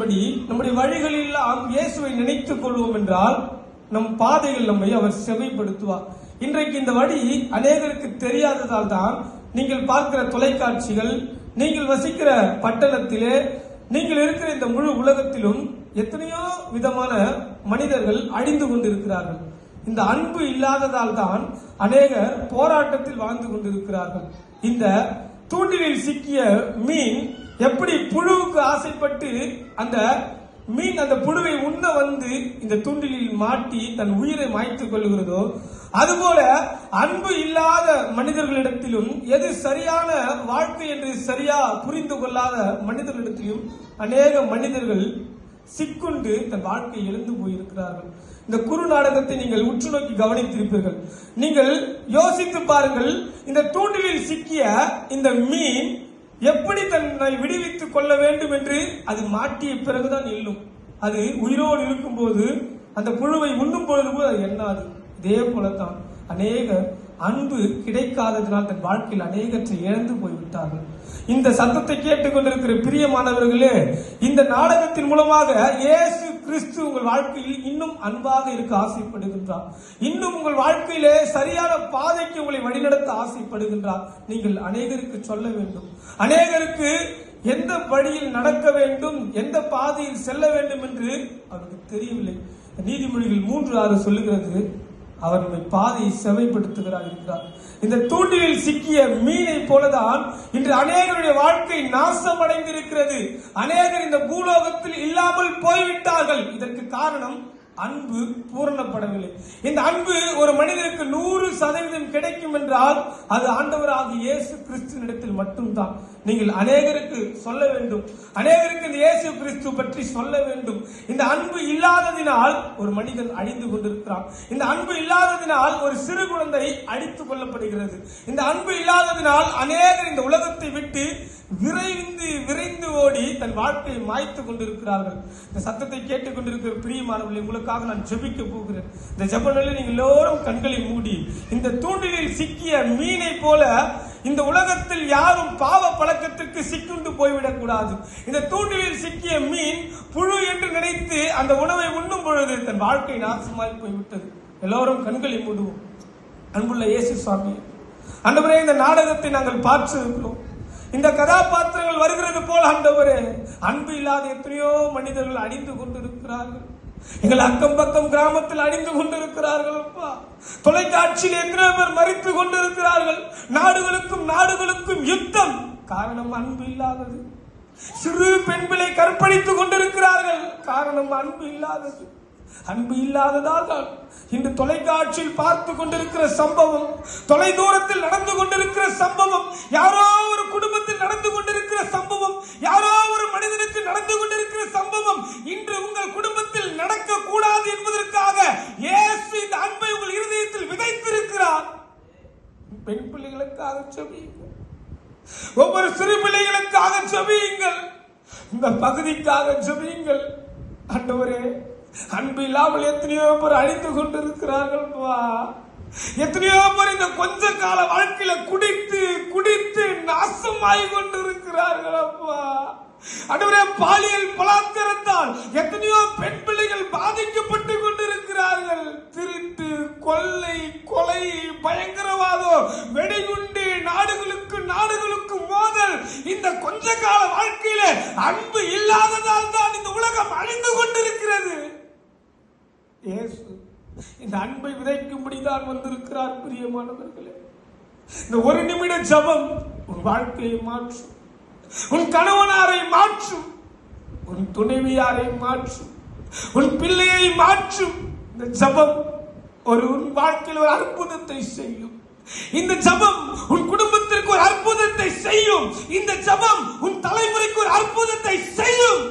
படி நம்முடைய வழிகளில் இயேசுவை நினைத்துக் கொள்வோம் என்றால் நம் பாதைகள் நம்மை அவர் செவைப்படுத்துவார். இன்றைக்கு இந்த வழி அநேகருக்கு தெரியாததால் தான் நீங்கள் பார்க்கிற தொலைக்காட்சிகள் நீங்கள் வசிக்கிற பட்டணத்திலே நீங்கள் இருக்கிற இந்த முழு உலகத்திலும் எத்தனையோ விதமான மனிதர்கள் அழிந்து கொண்டிருக்கிறார்கள். இந்த அன்பு இல்லாததால் தான் அநேகர் போராட்டத்தில் வாழ்ந்து கொண்டிருக்கிறார்கள். இந்த தூண்டிலில் சிக்கிய மீன் எப்படி புழுவுக்கு ஆசைப்பட்டு அந்த மீன் அந்த புழுவை உண்ண வந்து இந்த தூண்டிலில் மாட்டி தன் உயிரை மாய்த்துக் கொள்கிறதோ அதுபோல அன்பு இல்லாத மனிதர்களிடத்திலும் எது சரியான வாழ்க்கை என்று சரியா புரிந்து கொள்ளாத மனிதர்களிடத்திலும் அநேக மனிதர்கள் சிக்குண்டு தன் வாழ்க்கை எழுந்து போயிருக்கிறார்கள். இந்த குறு நாடகத்தை நீங்கள் உற்று நோக்கி கவனித்திருப்பீர்கள். நீங்கள் யோசித்து பாருங்கள் இந்த தூண்டிலில் சிக்கிய இந்த மீன் எப்படி தன்னை விடுவித்துக் கொள்ள வேண்டும் என்று அது மாட்டிய பிறகுதான் நில்லும் அது உயிரோடு இருக்கும்போது அந்த புழுவை உண்ணும் பொழுது போது அது எண்ணாது. இதே போலத்தான் அநேக அன்பு கிடைக்காததினால் தன் வாழ்க்கையில் அநேகற்றை இழந்து போய்விட்டார்கள். இந்த சத்தத்தை கேட்டுக்கொண்டிருக்கிற பிரியமானவர்களே இந்த நாடகத்தின் மூலமாக இயேசு கிறிஸ்து உங்கள் வாழ்க்கையில் இன்னும் அன்பாக இருக்க ஆசைப்படுகின்றார். இன்னும் உங்கள் வாழ்க்கையிலே சரியான பாதைக்கு உங்களை வழிநடத்த ஆசைப்படுகின்றார். நீங்கள் அநேகருக்கு சொல்ல வேண்டும். அநேகருக்கு எந்த வழியில் நடக்க வேண்டும் எந்த பாதையில் செல்ல வேண்டும் என்று அவருக்கு தெரியவில்லை. நீதிமொழிகள் மூன்று ஆறு சொல்லுகிறது. அவர் நம்மை பாதையை செவைப்படுத்துகிறார் இருக்கிறார். இந்த தூண்டிலில் சிக்கிய மீனை போலதான் இன்று அநேகருடைய வாழ்க்கை நாசம் அடைந்திருக்கிறது அநேகர் இந்த பூலோகத்தில் இல்லாமல் போய்விட்டார்கள். இதற்கு காரணம் அன்பு பூரணப்படவில்லை. இந்த அன்பு ஒரு மனிதனுக்கு நூறு சதவீதம் கிடைக்கும் என்றால் அது ஆண்டவராக இயேசு கிறிஸ்துவினிடத்தில் மட்டும்தான். நீங்கள் அநேகருக்கு சொல்ல வேண்டும். அநேகருக்கு இந்த இயேசு கிறிஸ்து பற்றி சொல்ல வேண்டும். இந்த அன்பு இல்லாததினால் ஒரு மனிதன் அழிந்து கொண்டிருக்கிறான். இந்த அன்பு இல்லாததினால் ஒரு சிறு குழந்தை அடித்துக் கொள்ளப்படுகிறது இந்த அன்பு இல்லாததினால் அநேகர் இந்த உலகத்தை விட்டு விரைந்து விரைந்து ஓடி தன் வாழ்க்கையை மாய்த்து கொண்டிருக்கிறார்கள். இந்த சத்தத்தை கேட்டுக் கொண்டிருக்கிற பிரியமானவர்கள் உங்களுக்காக நான் ஜெபிக்க போகிறேன். இந்த ஜெபநிலை நீங்கள் எல்லோரும் கண்களை மூடி இந்த தூண்டிலில் சிக்கிய மீனை போல இந்த உலகத்தில் யாரும் பாவ பழக்கத்திற்கு சிக்குண்டு போய்விடக் கூடாது இந்த தூண்டிலில் சிக்கிய மீன் புழு என்று நினைத்து அந்த உணவை உண்ணும் பொழுது தன் வாழ்க்கை நாசமாய் போய்விட்டது. எல்லோரும் கண்களை மூடுவோம். அன்புள்ள இயேசு சுவாமி அன்றுவரே இந்த நாடகத்தை நாங்கள் பார்த்திருக்கிறோம். இந்த கதாபாத்திரங்கள் வருகிறது போல ஆண்டவரே. அன்பு இல்லாத எத்தனையோ மனிதர்கள் அணிந்து கொண்டிருக்கிறார்கள். எங்கள் அக்கம் பக்கம் கிராமத்தில் அணிந்து கொண்டிருக்கிறார்கள் அப்பா. தொலைக்காட்சியில் எத்தனை பேர் மறித்து கொண்டிருக்கிறார்கள். நாடுகளுக்கும் நாடுகளுக்கும் யுத்தம். காரணம் அன்பு இல்லாதது. சிறு பெண்களை கற்பழித்துக் கொண்டிருக்கிறார்கள். காரணம் அன்பு இல்லாதது. அன்பு இல்லாததால் தான் இன்று தொலைக்காட்சியில் பார்த்து கொண்டிருக்கிற சம்பவம் தொலை தூரத்தில் நடந்து கொண்டிருக்கிற சம்பவம் யாரோ ஒரு குடும்பத்தில் நடந்து கொண்டிருக்கிற சம்பவம் யாரோ ஒரு மனிதனுக்கு நடந்து கொண்டிருக்கிற சம்பவம் இன்று உங்கள் குடும்பத்தில் நடக்க கூடாது என்பதற்காக இயேசு இந்த அன்பை உங்கள் இருதயத்தில் விதைத்திருக்கிறார் பெண் பிள்ளைகளுக்காக செபியுங்கள் ஒவ்வொரு சிறு பிள்ளைகளுக்காக ஜெபியுங்கள். இந்த பகுதிக்காக ஜெபியுங்கள். ஆண்டவரே அன்பு இல்லாமல் எத்தனையோ பேர் அழிந்து கொண்டிருக்கிறார்கள் பா. எத்தனையோ பேர் இந்த கொஞ்ச கால வாழ்க்கையில குடித்து குடித்து நாசமாய் கொண்டிருக்கிறார்கள் அப்பா. அடுவரே பாலியல் பலாத்திரத்தால் எத்தனையோ பெண் பிள்ளைகள் பாதி கொண்டிருக்கிறார்கள் திருட்டு கொள்ளை கொலை பயங்கரவாதம் வெடிகுண்டு நாடுகளுக்கு நாடுகளுக்கு மோதல் இந்த கொஞ்ச கால வாழ்க்கையில அன்பு இல்லாததால் தான் இந்த உலகம் அழிந்து கொண்டிருக்கிறது. இயேசு இந்த அன்பை விதைக்கும்படிதான் வந்திருக்கிறார் பிரியமானவர்களே. இந்த ஒரு நிமிட ஜபம் உன் வாழ்க்கையை மாற்றும். உன் கணவனாரை மாற்றும். உன் துணைவியாரை மாற்றும். உன் பிள்ளையை மாற்றும். இந்த ஜபம் ஒரு உன் வாழ்க்கையில் ஒரு அற்புதத்தை செய்யும். இந்த ஜபம் உன் குடும்பத்திற்கு ஒரு அற்புதத்தை செய்யும். இந்த ஜபம் உன் தலைமுறைக்கு ஒரு அற்புதத்தை செய்யும்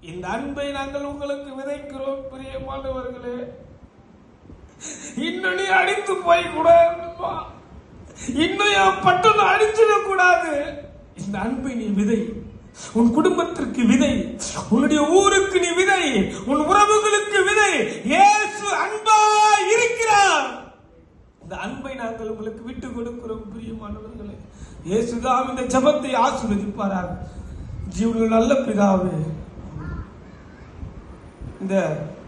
இந்த அன்பை நாங்கள் உங்களுக்கு விதைக்கிறோம் பிரியமானவர்களே. இன்னும் நீ அடித்து போய் கூட இன்னும் என் பட்டம் அடிச்சிடக் கூடாது இந்த அன்பை நீ விதை உன் குடும்பத்திற்கு விதை உன்னுடைய ஊருக்கு நீ விதை உன் உறவுகளுக்கு விதை. இயேசு அன்பா இருக்கிறார். இந்த அன்பை நாங்கள் உங்களுக்கு விட்டு கொடுக்கிறோம் பிரியமானவர்களே. இயேசுதான் இந்த ஜெபத்தை ஆசீர்வதிப்பாராக. ஜீவனில் நல்ல பிதாவே இந்த